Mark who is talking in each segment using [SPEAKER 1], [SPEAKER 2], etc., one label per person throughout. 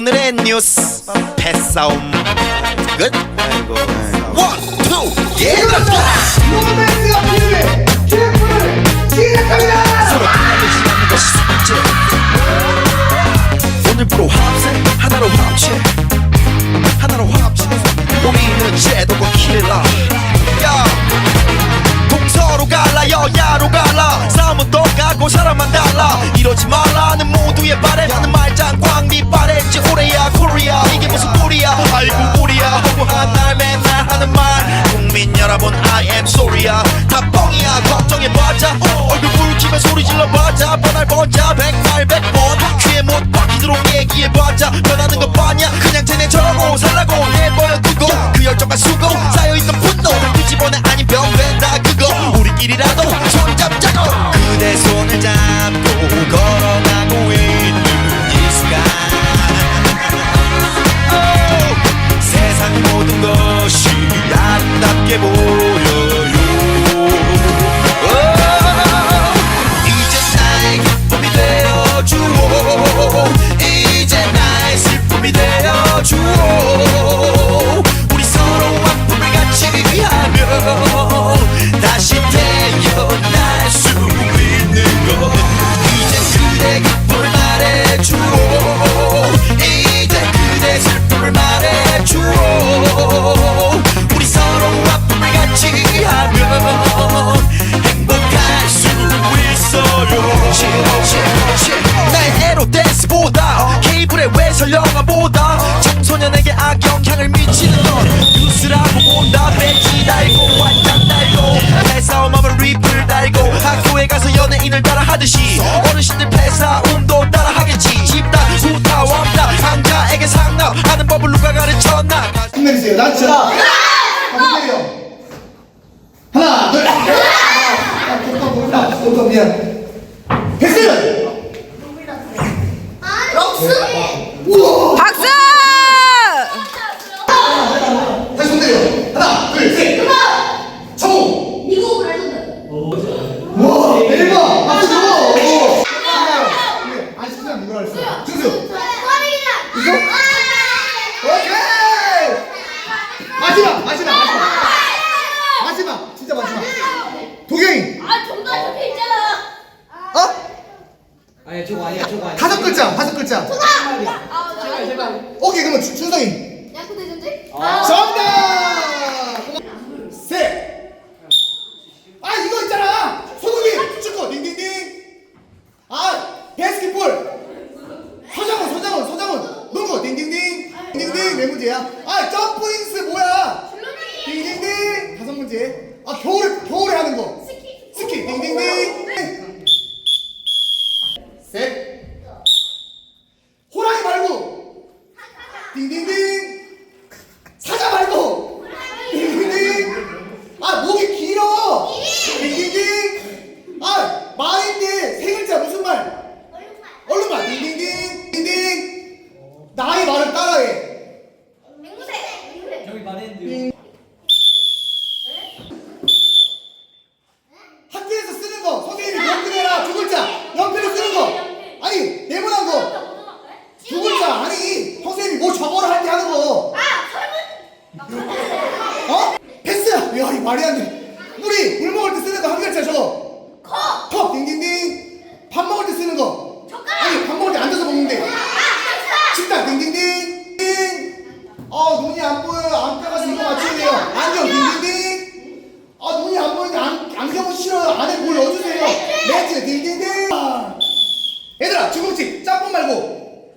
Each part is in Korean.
[SPEAKER 1] 뉴스 패싸움. 끝. 원투 얘들아
[SPEAKER 2] 로맨스가 필요해. 트래프를 시작합니다.
[SPEAKER 1] 서로 알려주지 않는 것이 숙제 오늘부로 합세 하나로 합체. 하나로 합체. 우리는 제도가 킬러. 야! 동서로 갈라 여야로 갈라. 싸움은 똑같고 사람만 달라. 이러지 말라 질러봤자 뻔할 뻔자 백발 백번. 귀에 못 박히도록 얘기해봤자. 변하는 거 뻔냐? 그냥 쟤네 저러고 살라고 내버려 두고 그 열정과 수고 쌓여있는 분노. 다 뒤집어내 아닌 병된다 그거? 우리끼리라도 연예인을 따라 하듯이 어르신들 패싸움도 따라 하겠지. 집단 후타 왕따 강자에게 상납 하는 법을 누가 가르쳤나.
[SPEAKER 2] 손 내리세요. 나 진짜 손 내려 하나 둘 아, 몰라 잠깐 미안. 패스? 우와
[SPEAKER 3] 박수!
[SPEAKER 2] 다시 손 내려 하나 둘셋 성공
[SPEAKER 4] 미국을 알던데.
[SPEAKER 2] 와 대박 박수 줘 그래 안 할수. 준수 이거? 오케이! 마지막 마지막 마지막. 마지막 진짜 마지막. 도경이.
[SPEAKER 4] 아, 정답 적혀 있잖아.
[SPEAKER 2] 어?
[SPEAKER 5] 아니 저거 아니야 저거 아니야.
[SPEAKER 2] 다섯 글자 다섯 글자.
[SPEAKER 4] 아, 제발, 제발.
[SPEAKER 2] 오케이 그러면 준- 준성이.
[SPEAKER 4] 야구 대 전쟁?
[SPEAKER 2] 정답 셋. 아 이거 있잖아 손흥민 축구 딩딩딩 아 바스켓볼 서장훈 서장훈 서장훈 농구 딩딩딩 딩딩딩 네 문제야 아 점프인스 뭐야 딩딩딩 다섯 문제 아 겨울에 겨울에 하는 거
[SPEAKER 4] 스키.
[SPEAKER 2] 스키 딩딩딩 셋 호랑이 말고 딩딩딩 사자 말고 딩딩딩 아 목이 길어 딩딩딩 아 말인데 세 글자 무슨 말 얼른 말 딩딩딩 딩딩 나의 말을 따라해
[SPEAKER 4] 앵무새. 앵무새.
[SPEAKER 5] 저기 말했는데
[SPEAKER 2] 학교에서 쓰는 거 선생님이 연필해라 두 글자 연필로 쓰는 거 아니 네모난 거 두 글자 아니 선생님이 뭐 적어라 할 때 하는 거
[SPEAKER 4] 아, 설문.
[SPEAKER 2] 어? 패스야? 야 이 말이 안 돼. 우리 물 먹을 때 쓰는 거 한 글자 적어.
[SPEAKER 4] 컵.
[SPEAKER 2] 컵 딩딩딩. 밥 먹을 때 쓰는 거.
[SPEAKER 4] 젓가락.
[SPEAKER 2] 아니 밥 먹을 때 앉아서 먹는데. 식당 딩딩딩. 딩. 아 눈이 안 보여요. 안과 가서 이거 맞춰야 돼요. 안경 딩딩딩. 아 눈이 안 보이는데 안, 안경은 싫어요. 안에 뭘 넣어주세요. 렌즈 딩딩딩. 아. 얘들아 주먹치 짬뽕 말고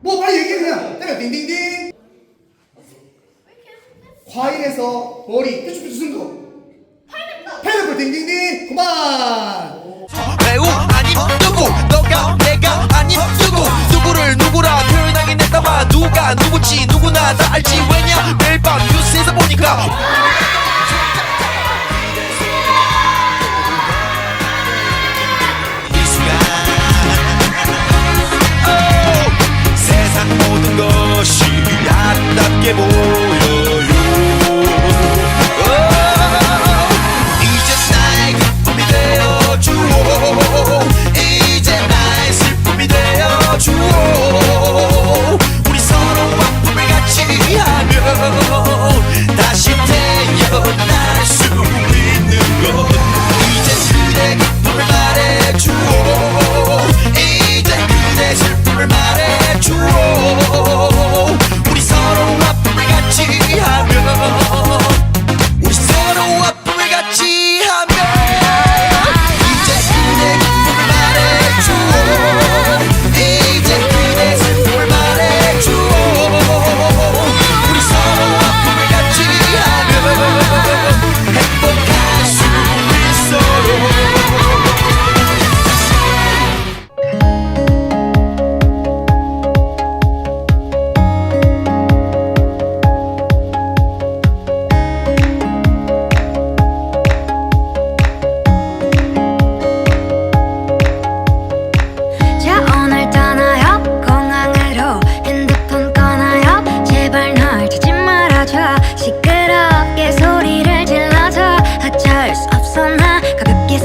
[SPEAKER 2] 뭐 빨리 얘기해 그냥. 때려 딩딩딩 과일에서 머리 뾰족뾰족 쓴 거. 파인애플 딩딩딩 그만!
[SPEAKER 1] 배우 아님 누구? 너가 내가 아님 누구? 누구를 누구라 표현하긴 했다마 누가 누구지 누구나 다 알지. 왜냐? 매일 밤 뉴스에서 보니까 시끄럽게 소리를 질러서 어쩔 수 없어 나 가볍게